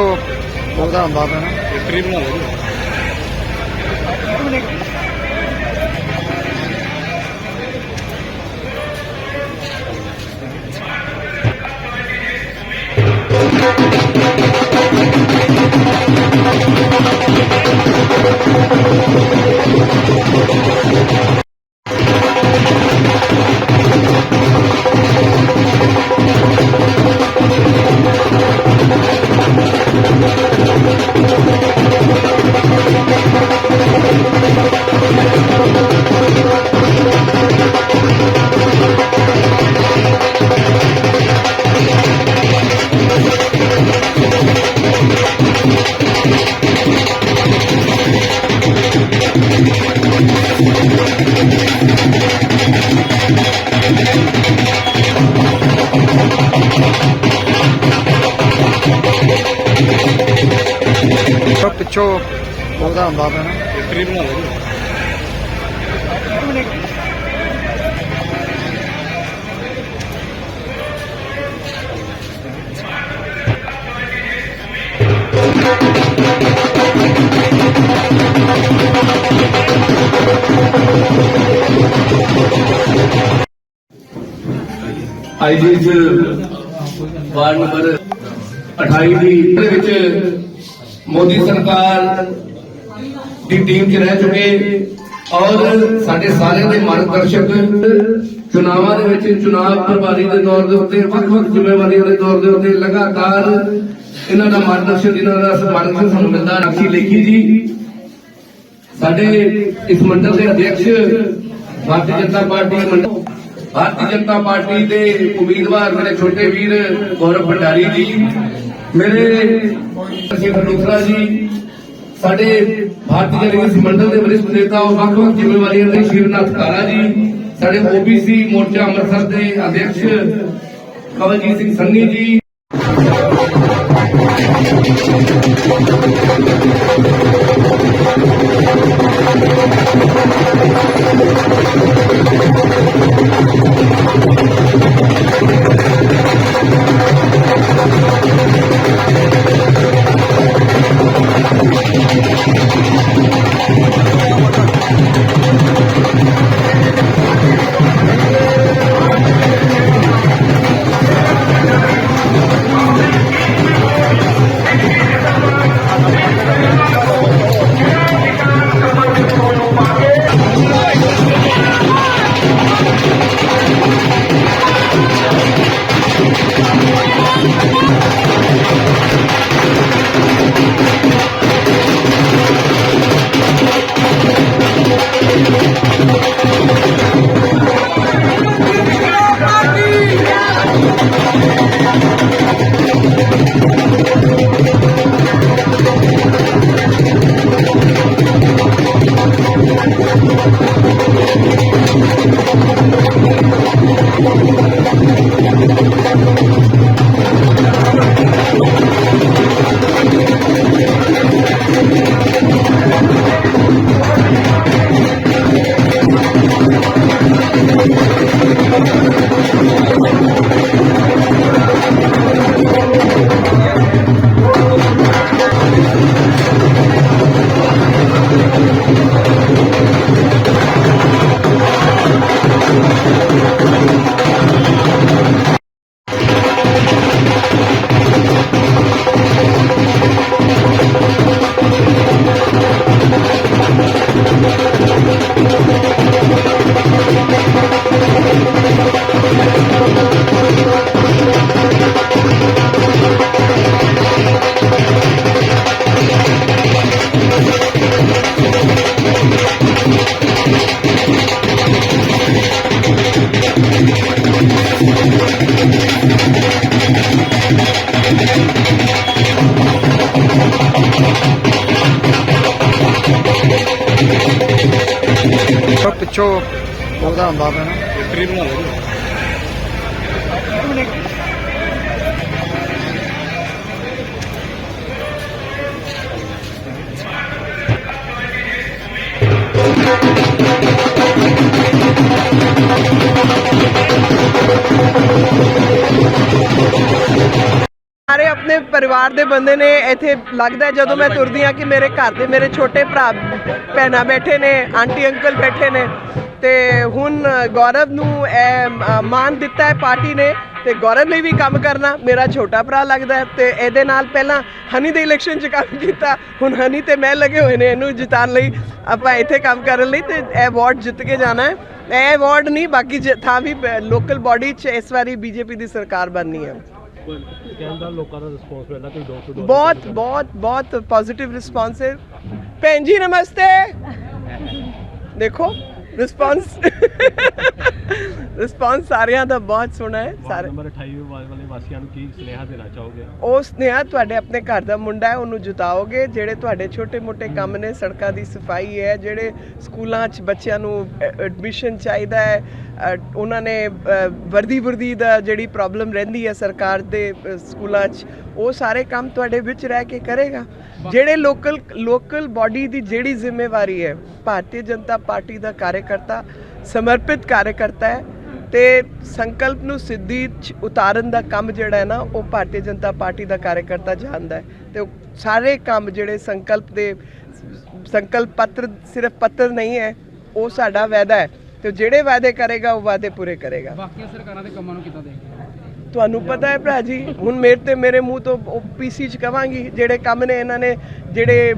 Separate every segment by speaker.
Speaker 1: ਪਰ ਪਿੱਛੋਂ ਉਹਦਾ ਆਉਂਦਾ ਪਿਆ ਨਾ
Speaker 2: ਬਣਾ ਲਓ
Speaker 1: ਪਰ ਪਿੱਛੋਂ ਉਹਦਾ ਆਉਂਦਾ ਪਿਆ ਨਾ।
Speaker 2: ਟ੍ਰੀ ਬਣਾ ਲਓ
Speaker 3: ਅੱਜ ਵਾਰਡ ਨੰਬਰ 28 ਦੀ ਦੇ ਵਿੱਚ ਮੋਦੀ ਸਰਕਾਰ ਦੀ ਟੀਮ 'ਚ ਰਹਿ ਚੁੱਕੇ ਔਰ ਸਾਡੇ ਸਾਰਿਆਂ ਦੇ ਮਾਰਗਦਰਸ਼ਕ ਚੁਣਾਵਾਂ ਦੇ ਵਿੱਚ ਚੁਣਾਵ ਪ੍ਰਭਾਰੀ ਦੇ ਤੌਰ ਦੇ ਉੱਤੇ, ਵੱਖ-ਵੱਖ ਜ਼ਿੰਮੇਵਾਰੀਆਂ ਦੇ ਤੌਰ ਦੇ ਉੱਤੇ ਲਗਾਤਾਰ ਇਹਨਾਂ ਦਾ ਮਾਰਗਦਰਸ਼ਨ ਇਹਨਾਂ ਦਾ ਮਾਰਗਦਰਸ਼ਨ ਸਾਨੂੰ ਮਿਲਦਾ, ਰਾਖੀ ਲੇਖੀ ਜੀ। ਸਾਡੇ ਇਸ ਮੰਡਲ ਦੇ ਅਧਿਕਸ਼ ਭਾਰਤੀ ਜਨਤਾ ਪਾਰਟੀ ਮੰਡਲ ਭਾਰਤੀ ਜਨਤਾ ਪਾਰਟੀ ਦੇ ਉਮੀਦਵਾਰ ਮੇਰੇ ਛੋਟੇ ਵੀਰ ਗੌਰਵ ਭੰਡਾਰੀ ਜੀ। ਮੇਰੇ ਸਿੰਘ ਖਡੂਸਰਾ ਜੀ, ਸਾਡੇ ਭਾਰਤੀ ਜਨਤਾ ਮੰਡਲ ਦੇ ਵਰਿਸ਼ਠ ਨੇਤਾ ਔਰ ਵੱਖ-ਵੱਖ ਜ਼ਿੰਮੇਵਾਰੀਆਂ ਦੇ ਸ਼ਿਵਨਾਥ ਕਾਰਾ ਜੀ, ਸਾਡੇ ਓਬੀਸੀ ਮੋਰਚਾ ਅੰਮ੍ਰਿਤਸਰ ਦੇ ਅਧਿਕਸ਼ ਕਵਲਜੀਤ ਸਿੰਘ ਸੰਨੀ ਜੀ।
Speaker 1: ਉਹ ਪਿੱਛੋਂ ਉਹਦਾ ਹੁੰਦਾ ਪਿਆ ਨਾ
Speaker 4: ਸਾਰੇ ਆਪਣੇ ਪਰਿਵਾਰ ਦੇ ਬੰਦੇ ਨੇ ਇੱਥੇ ਲੱਗਦਾ ਜਦੋਂ ਮੈਂ ਤੁਰਦੀ ਆ ਕਿ ਮੇਰੇ ਘਰ ਦੇ ਮੇਰੇ ਛੋਟੇ ਭਰਾ ਭੈਣਾਂ ਬੈਠੇ ਨੇ ਆਂਟੀ ਅੰਕਲ ਬੈਠੇ ਨੇ। ਤੇ ਹੁਣ ਗੌਰਵ ਨੂੰ ਇਹ ਮਾਨ ਦਿੱਤਾ ਹੈ ਪਾਰਟੀ ਨੇ ਤੇ ਗੌਰਵ ਲਈ ਵੀ ਕੰਮ ਕਰਨਾ ਮੇਰਾ ਛੋਟਾ ਭਰਾ ਲੱਗਦਾ ਤੇ ਇਹਦੇ ਨਾਲ ਪਹਿਲਾਂ ਹਨੀ ਦੇ ਇਲੈਕਸ਼ਨ 'ਚ ਕੰਮ ਕੀਤਾ ਹੁਣ ਹਨੀ ਤੇ ਮੈਂ ਲੱਗੇ ਹੋਏ ਨੇ ਇਹਨੂੰ ਜਿਤਾਉਣ ਲਈ ਆਪਾਂ ਇੱਥੇ ਕੰਮ ਕਰਨ ਲਈ ਤੇ ਇਹ ਅਵਾਰਡ ਜਿੱਤ ਕੇ ਜਾਣਾ ਹੈ। ਇਹ ਅਵਾਰਡ ਨਹੀਂ ਬਾਕੀ ਥਾਂ ਵੀ ਲੋਕਲ ਬਾਡੀ 'ਚ ਇਸ ਵਾਰੀ ਬੀਜੇਪੀ ਦੀ ਸਰਕਾਰ ਬਣਨੀ ਹੈ।
Speaker 5: ਕਹਿੰਦਾ ਲੋਕਾਂ ਦਾ ਰਿਸਪੌਂਸ ਮਿਲਦਾ ਕੋਈ ਡੋਰ ਟੂ ਡੋਰ
Speaker 4: ਬਹੁਤ ਬਹੁਤ ਬਹੁਤ ਪੋਜ਼ਿਟਿਵ ਰਿਸਪੌਂਸ ਹੈ। ਭੈਣ ਜੀ ਨਮਸਤੇ। ਦੇਖੋ ਰਿਸਪੌਂਸ ਰਿਸਪੌਂਸ ਸਾਰਿਆਂ ਦਾ ਬਹੁਤ ਸੋਹਣਾ ਹੈ ਸਾਰੇ
Speaker 5: ਨੰਬਰ 28 ਵਾਲੇ ਵਾਲੇ ਵਾਸੀਆਂ ਨੂੰ ਕੀ ਸੁਨੇਹਾ ਦੇਣਾ ਚਾਹੋਗੇ?
Speaker 4: ਉਸ ਨੇ ਤੁਹਾਡੇ ਆਪਣੇ ਘਰ ਦਾ ਮੁੰਡਾ ਹੈ ਉਹਨੂੰ ਜਿਤਾਓਗੇ ਜਿਹੜੇ ਤੁਹਾਡੇ ਛੋਟੇ-ਮੋਟੇ ਕੰਮ ਨੇ ਸੜਕਾਂ ਦੀ ਸਫ਼ਾਈ ਹੈ ਜਿਹੜੇ ਸਕੂਲਾਂ 'ਚ ਬੱਚਿਆਂ ਨੂੰ ਐਡਮਿਸ਼ਨ ਚਾਹੀਦਾ ਹੈ ਉਹਨਾਂ ਨੇ ਅ, ਵਰਦੀ ਵਰਦੀ ਦਾ ਜਿਹੜੀ ਪ੍ਰੋਬਲਮ ਰਹਿੰਦੀ ਹੈ ਸਰਕਾਰ ਦੇ ਸਕੂਲਾਂ 'ਚ ਉਹ ਸਾਰੇ ਕੰਮ ਤੁਹਾਡੇ ਵਿੱਚ ਰਹਿ ਕੇ ਕਰੇਗਾ। ਜਿਹੜੇ ਲੋਕਲ ਲੋਕਲ ਬਾਡੀ ਦੀ ਜਿਹੜੀ ਜ਼ਿੰਮੇਵਾਰੀ ਹੈ ਭਾਰਤੀ ਜਨਤਾ ਪਾਰਟੀ ਦਾ ਕਾਰਜਕਰਤਾ ਸਮਰਪਿਤ ਕਾਰਜਕਰਤਾ ਹੈ ਤੇ ਸੰਕਲਪ ਨੂੰ ਸਿੱਧੀ ਉਤਾਰਨ ਦਾ ਕੰਮ ਜਿਹੜਾ ਹੈ ਨਾ ਉਹ ਭਾਰਤੀ ਜਨਤਾ ਪਾਰਟੀ ਦਾ ਕਾਰਜਕਰਤਾ ਜਾਣਦਾ ਹੈ। ਤੇ ਉਹ ਸਾਰੇ ਕੰਮ ਜਿਹੜੇ ਸੰਕਲਪ ਦੇ ਸੰਕਲਪ ਪੱਤਰ ਸਿਰਫ ਪੱਤਰ ਨਹੀਂ ਹੈ ਉਹ ਸਾਡਾ ਵਾਅਦਾ ਹੈ। ਤੇ ਜਿਹੜੇ ਵਾਅਦੇ ਕਰੇਗਾ ਉਹ ਵਾਅਦੇ ਪੂਰੇ ਕਰੇਗਾ।
Speaker 6: ਬਾਕੀਆਂ ਸਰਕਾਰਾਂ ਦੇ ਕੰਮਾਂ ਨੂੰ ਕਿੱਦਾਂ ਦੇਖਦੇ?
Speaker 4: ਤੁਹਾਨੂੰ ਪਤਾ ਹੈ ਭਰਾ ਜੀ ਹੁਣ ਮੇਰੇ ਤੇ ਮੇਰੇ ਮੂੰਹ ਤੋਂ ਪੀਸੀ ਚ ਕਵਾਂਗੀ ਜਿਹੜੇ ਕੰਮ ਨੇ ਇਹਨਾਂ ਨੇ ਜਿਹੜੇ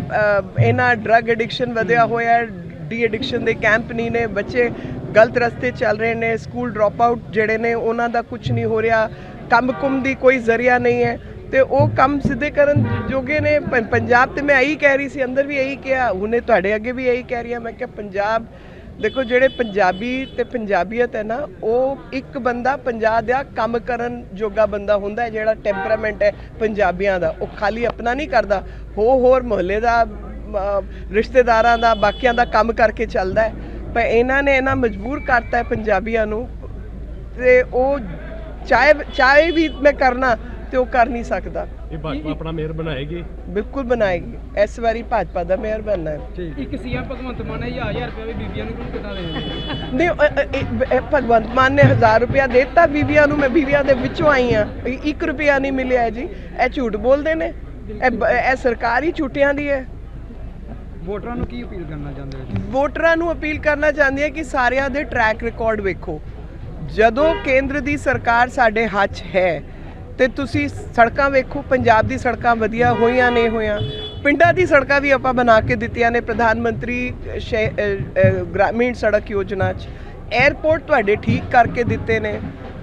Speaker 4: ਇਹਨਾਂ ਡਰੱਗ ਐਡਿਕਸ਼ਨ ਵਧਿਆ ਹੋਇਆ ਡੀ ਐਡਿਕਸ਼ਨ ਦੇ ਕੈਂਪ ਨਹੀਂ ਨੇ ਬੱਚੇ ਗਲਤ ਰਸਤੇ ਚੱਲ ਰਹੇ ਨੇ ਸਕੂਲ ਡ੍ਰੌਪ ਆਊਟ ਜਿਹੜੇ ਨੇ, ਉਹਨਾਂ ਦਾ ਕੁਝ ਨਹੀਂ ਹੋ ਰਿਹਾ, ਕੰਮ ਕੁੰਮ ਦੀ ਕੋਈ ਜ਼ਰੀਆ ਨਹੀਂ ਹੈ। ਤੇ ਉਹ ਕੰਮ ਸਿੱਧੇ ਕਰਨ ਜੋਗੇ ਨੇ ਪੰਜਾਬ ਤੇ ਮੈਂ ਇਹੀ ਕਹਿ ਰਹੀ ਸੀ, ਅੰਦਰ ਵੀ ਇਹੀ ਕਿਹਾ, ਹੁਣੇ ਤੁਹਾਡੇ ਅੱਗੇ ਵੀ ਇਹੀ ਕਹਿ ਰਹੀ ਹਾਂ, ਮੈਂ ਕਿਹਾ ਪੰਜਾਬ, ਦੇਖੋ ਜਿਹੜੇ ਪੰਜਾਬੀ ਤੇ ਪੰਜਾਬੀਅਤ ਹੈ ਨਾ, ਉਹ ਇੱਕ ਬੰਦਾ ਪੰਜਾਬ ਦਾ ਕੰਮ ਕਰਨ ਜੋਗਾ ਬੰਦਾ ਹੁੰਦਾ ਹੈ, ਜਿਹੜਾ ਟੈਂਪਰਾਮੈਂਟ ਹੈ ਪੰਜਾਬੀਆਂ ਦਾ, ਉਹ ਖਾਲੀ ਆਪਣਾ ਨਹੀਂ ਕਰਦਾ ਹੋ ਹੋਰ ਮੁਹੱਲੇ ਦਾ ਰਿਸ਼ਤੇਦਾਰਾਂ ਦਾ, ਬਾਕੀਆਂ ਦਾ ਕੰਮ ਕਰਕੇ ਚੱਲਦਾ ਹੈ। ਪਰ ਇਹਨਾਂ ਨੇ ਇਹਨਾਂ ਮਜਬੂਰ ਕਰਤਾ ਹੈ ਪੰਜਾਬੀਆਂ ਨੂੰ ਤੇ ਉਹ ਚਾਹੇ ਚਾਹੇ ਵੀ ਮੈਂ ਕਰਨਾ ਤੇ ਉਹ ਕਰ ਨਹੀਂ ਸਕਦਾ।
Speaker 5: ਇਹ ਭਾਜਪਾ ਆਪਣਾ ਮੇਅਰ ਬਣਾਏਗੀ?
Speaker 4: ਬਿਲਕੁਲ ਬਣਾਏਗੀ। ਇਸ ਵਾਰੀ ਭਾਜਪਾ ਦਾ ਮੇਅਰ ਬਣਨਾ ਹੈ।
Speaker 6: ਇੱਕ ਸੀਐਮ ਭਗਵੰਤ ਮਾਨ ਨੇ 1000 ਰੁਪਏ ਵੀ ਬੀਬੀਆਂ ਨੂੰ ਕਿੱਦਾਂ ਦੇ ਦਿੰਦੇ
Speaker 4: ਨਹੀਂ ਅ- ਭਗਵੰਤ ਮਾਨ ਨੇ 1000 ਰੁਪਇਆ ਦਿੱਤਾ ਬੀਬੀਆਂ ਨੂੰ ਮੈਂ ਬੀਬੀਆਂ ਦੇ ਵਿੱਚੋਂ ਆਈ ਆ 1 ਰੁਪਿਆ ਨਹੀਂ ਮਿਲਿਆ ਜੀ। ਇਹ ਝੂਠ ਬੋਲਦੇ ਨੇ। ਇਹ ਬ- ਇਹ ਸਰਕਾਰੀ ਝੂਠਿਆਂ ਦੀ ਹੈ।
Speaker 6: ਵੋਟਰਾਂ ਨੂੰ ਕੀ ਅਪੀਲ ਕਰਨਾ ਚਾਹੁੰਦੇ ਹੋ ਜੀ?
Speaker 4: ਵੋਟਰਾਂ ਨੂੰ ਅਪੀਲ ਕਰਨਾ ਚਾਹੁੰਦੀ ਹੈ ਕਿ ਸਾਰਿਆਂ ਦੇ ਟਰੈਕ ਰਿਕਾਰਡ ਵੇਖੋ। ਜਦੋਂ ਕੇਂਦਰ ਦੀ ਸਰਕਾਰ ਸਾਡੇ ਹੱਥ ਹੈ, ਤੇ ਤੁਸੀਂ ਸੜਕਾਂ ਵੇਖੋ, ਪੰਜਾਬ ਦੀ ਸੜਕਾਂ ਵਧੀਆ ਹੋਈਆਂ ਨੇ ਹੋਈਆਂ। ਪਿੰਡਾਂ ਦੀ ਸੜਕਾਂ ਵੀ ਆਪਾਂ ਬਣਾ ਕੇ ਦਿੱਤੀਆਂ ਨੇ ਪ੍ਰਧਾਨ ਮੰਤਰੀ ਗ੍ਰਾਮੀਣ ਸੜਕ ਯੋਜਨਾ 'ਚ। 에ਅਰਪੋਰਟ ਤੁਹਾਡੇ ਠੀਕ ਕਰਕੇ ਦਿੱਤੇ ਨੇ।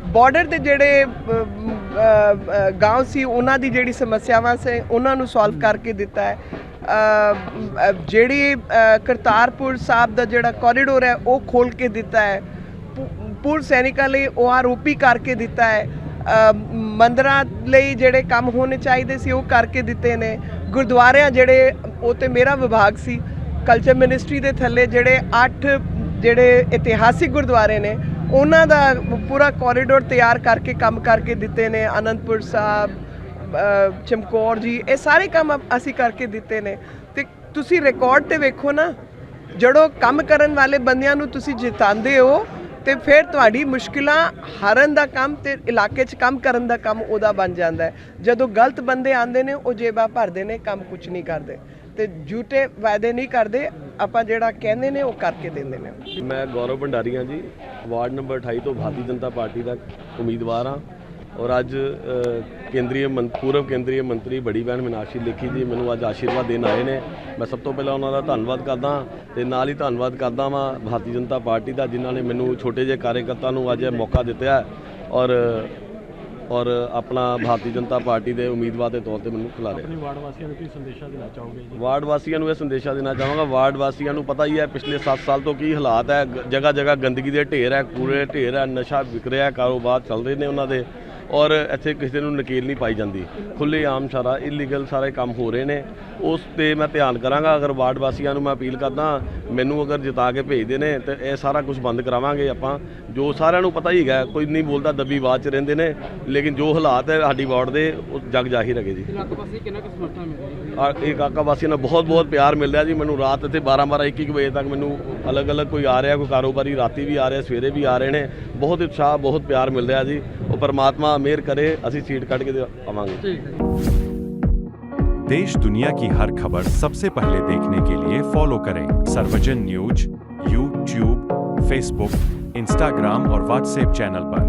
Speaker 4: ਬਾਰਡਰ ਦੇ ਜਿਹੜੇ ਗਾਂਵ ਸੀ, ਉਹਨਾਂ ਦੀ ਜਿਹੜੀ ਸਮੱਸਿਆਵਾਂ ਸੀ, ਉਹਨਾਂ ਨੂੰ ਸੋਲਵ ਕਰਕੇ ਦਿੱਤਾ ਹੈ। ਜਿਹੜੀ ਕਰਤਾਰਪੁਰ ਸਾਹਿਬ ਦਾ ਜਿਹੜਾ ਕੋਰੀਡੋਰ ਹੈ, ਉਹ ਖੋਲ ਕੇ ਦਿੱਤਾ ਹੈ। ਪੁ- ਪੂਰ ਸੈਨਿਕਾਂ ਲਈ ਓਆਰਓਪੀ ਕਰਕੇ ਦਿੱਤਾ ਹੈ। ਮੰਦਰਾਂ ਲਈ ਜਿਹੜੇ ਕੰਮ ਹੋਣੇ ਚਾਹੀਦੇ ਸੀ, ਉਹ ਕਰਕੇ ਦਿੱਤੇ ਨੇ। ਗੁਰਦੁਆਰਿਆਂ ਜਿਹੜੇ, ਉਹ ਤੇ ਮੇਰਾ ਵਿਭਾਗ ਸੀ। ਕਲਚਰ ਮਿਨਿਸਟਰੀ ਦੇ ਥੱਲੇ ਜਿਹੜੇ 8 ਜਿਹੜੇ ਇਤਿਹਾਸਿਕ ਗੁਰਦੁਆਰੇ ਨੇ, ਉਹਨਾਂ ਦਾ ਪੂਰਾ ਕੋਰੀਡੋਰ ਤਿਆਰ ਕਰਕੇ ਕੰਮ ਕਰਕੇ ਦਿੱਤੇ ਨੇ। ਅਨੰਦਪੁਰ ਸਾਹਿਬ ਚਮਕੌਰ ਜੀ, ਇਹ ਸਾਰੇ ਕੰਮ ਅਸੀਂ ਕਰਕੇ ਦਿੱਤੇ ਨੇ। ਤੇ ਤੁਸੀਂ ਰਿਕਾਰਡ ਤੇ ਵੇਖੋ ਨਾ, ਜਦੋਂ ਕੰਮ ਕਰਨ ਵਾਲੇ ਬੰਦਿਆਂ ਨੂੰ ਤੁਸੀਂ ਜਿਤਾਉਂਦੇ ਹੋ, ਤੇ ਫਿਰ ਤੁਹਾਡੀ ਮੁਸ਼ਕਿਲਾਂ ਹਰਨ ਦਾ ਕੰਮ ਤੇ ਇਲਾਕੇ 'ਚ ਕੰਮ ਕਰਨ ਦਾ ਕੰਮ ਉਹਦਾ ਬਣ ਜਾਂਦਾ ਹੈ। ਜਦੋਂ ਗਲਤ ਬੰਦੇ ਆਉਂਦੇ ਨੇ, ਉਹ ਜੇਬਾਂ ਭਰਦੇ ਨੇ, ਕੰਮ ਕੁਝ ਨਹੀਂ ਕਰਦੇ। ਤੇ ਝੂਠੇ ਵਾਅਦੇ ਨਹੀਂ ਕਰਦੇ, ਆਪਾਂ ਜਿਹੜਾ ਕਹਿੰਦੇ ਨੇ, ਉਹ ਕਰਕੇ ਦਿੰਦੇ ਨੇ।
Speaker 7: ਮੈਂ ਗੌਰਵ ਭੰਡਾਰੀਆਂ ਜੀ, ਵਾਰਡ ਨੰਬਰ 28 ਤੋਂ ਭਾਰਤੀ ਜਨਤਾ ਪਾਰਟੀ ਦਾ ਉਮੀਦਵਾਰ ਹਾਂ। ਔਰ ਅੱਜ ਕੇਂਦਰੀ ਪੂਰਵ ਕੇਂਦਰੀ ਮੰਤਰੀ ਬੜੀ ਭੈਣ ਮੀਨਾਕਸ਼ੀ ਲੇਖੀ ਜੀ ਮੈਨੂੰ ਅੱਜ ਆਸ਼ੀਰਵਾਦ ਦੇਣ ਆਏ ਨੇ। ਮੈਂ ਸਭ ਤੋਂ ਪਹਿਲਾਂ ਉਹਨਾਂ ਦਾ ਧੰਨਵਾਦ ਕਰਦਾ ਤੇ ਨਾਲ ਹੀ ਧੰਨਵਾਦ ਕਰਦਾ ਵਾਂ ਭਾਰਤੀ ਜਨਤਾ ਪਾਰਟੀ ਦਾ ਜਿਨ੍ਹਾਂ ਨੇ ਮੈਨੂੰ ਛੋਟੇ ਜਿਹੇ ਕਾਰਜਕਰਤਾ ਨੂੰ ਅੱਜ ਇਹ ਮੌਕਾ ਦਿੱਤਾ ਔਰ ਔਰ ਆਪਣਾ ਭਾਰਤੀ ਜਨਤਾ ਪਾਰਟੀ ਦੇ ਉਮੀਦਵਾਰ ਦੇ ਤੌਰ ਤੇ ਮੈਨੂੰ ਖਿਲਾਰਿਆ
Speaker 5: ਆਪਣੀ ਵਾਰਡ ਵਾਸੀਆਂ ਨੂੰ ਕੀ ਸੰਦੇਸ਼ਾ ਦੇਣਾ ਚਾਹੋਗੇ ਜੀ?
Speaker 7: ਵਾਰਡ ਵਾਸੀਆਂ ਨੂੰ ਇਹ ਸੰਦੇਸ਼ਾ ਦੇਣਾ ਚਾਹਾਂਗਾ। ਵਾਰਡ ਵਾਸੀਆਂ ਨੂੰ ਪਤਾ ਹੀ ਹੈ ਪਿਛਲੇ 7 ਸਾਲ ਤੋਂ ਕੀ ਹਾਲਾਤ ਹੈ। ਜਗ੍ਹਾ ਜਗ੍ਹਾ ਗੰਦਗੀ ਦੇ ਢੇਰ ਹੈ ਕੂੜੇ ਢੇਰ ਹੈ ਨਸ਼ਾ ਵਿਕ ਰਿਹਾ ਕਾਰੋਬਾਰ ਚੱਲ ਰਹੇ ਨੇ ਉਹਨਾਂ ਦੇ। ਔਰ ਇੱਥੇ ਕਿਸੇ ਨੂੰ ਨਕੇਲ ਨਹੀਂ ਪਾਈ ਜਾਂਦੀ। ਖੁੱਲੇ ਆਮ ਸਾਰਾ ਇਲੀਗਲ ਸਾਰੇ ਕੰਮ ਹੋ ਰਹੇ ਨੇ। ਉਸ ਤੇ ਮੈਂ ਧਿਆਨ ਕਰਾਂਗਾ। ਅਗਰ ਵਾਰਡ ਵਾਸੀਆਂ ਨੂੰ ਮੈਂ ਅਪੀਲ ਕਰਦਾ ਮੈਨੂੰ ਅਗਰ ਜਿਤਾ ਕੇ ਭੇਜਦੇ ਨੇ ਤੇ ਇਹ ਸਾਰਾ ਕੁਝ ਬੰਦ ਕਰਾਵਾਂਗੇ ਆਪਾਂ। ਜੋ ਸਾਰਿਆਂ ਨੂੰ ਪਤਾ ਹੀ ਹੈਗਾ ਕੋਈ ਨਹੀਂ ਬੋਲਦਾ ਦੱਬੀ ਆਵਾਜ਼ 'ਚ ਰਹਿੰਦੇ ਨੇ। ਲੇਕਿਨ ਜੋ ਹਾਲਾਤ ਹੈ ਸਾਡੀ ਵਾਰਡ ਦੇ ਉਹ ਜਗ ਜ਼ਾਹਿਰ ਹੈਗੇ ਜੀ।
Speaker 6: ਇਲਾਕਾ ਕਿੰਨਾ ਕੁ ਸਮਰਥਨ
Speaker 7: ਇਹ ਕਾਕਾ ਵਾਸੀਆਂ ਨਾਲ ਬਹੁਤ ਬਹੁਤ ਪਿਆਰ ਮਿਲ ਰਿਹਾ ਜੀ। ਮੈਨੂੰ ਰਾਤ ਇੱਥੇ 12 12 1 1 ਵਜੇ ਤੱਕ ਮੈਨੂੰ ਅਲੱਗ-ਅਲੱਗ ਕੋਈ ਆ ਰਿਹਾ ਕੋਈ ਕਾਰੋਬਾਰੀ ਰਾਤੀ ਵੀ ਆ ਰਿਹਾ ਸਵੇਰੇ ਵੀ ਆ ਰਹੇ ਨੇ। ਬਹੁਤ ਉਤਸ਼ਾਹ ਬਹੁਤ ਪਿਆਰ ਮਿਲ ਰਿਹਾ ਜੀ ਉਹ ਪਰਮਾਤਮਾ ਮਿਹਰ ਕਰੇ ਅਸੀਂ ਸੀਟ ਕੱਢ ਕੇ ਆਵਾਂਗੇ
Speaker 6: ਠੀਕ ਹੈ ਜੀ
Speaker 8: देश दुनिया की हर खबर सबसे पहले देखने के लिए फॉलो करें Sarvajan news YouTube Facebook Instagram और व्हाट्सएप चैनल पर।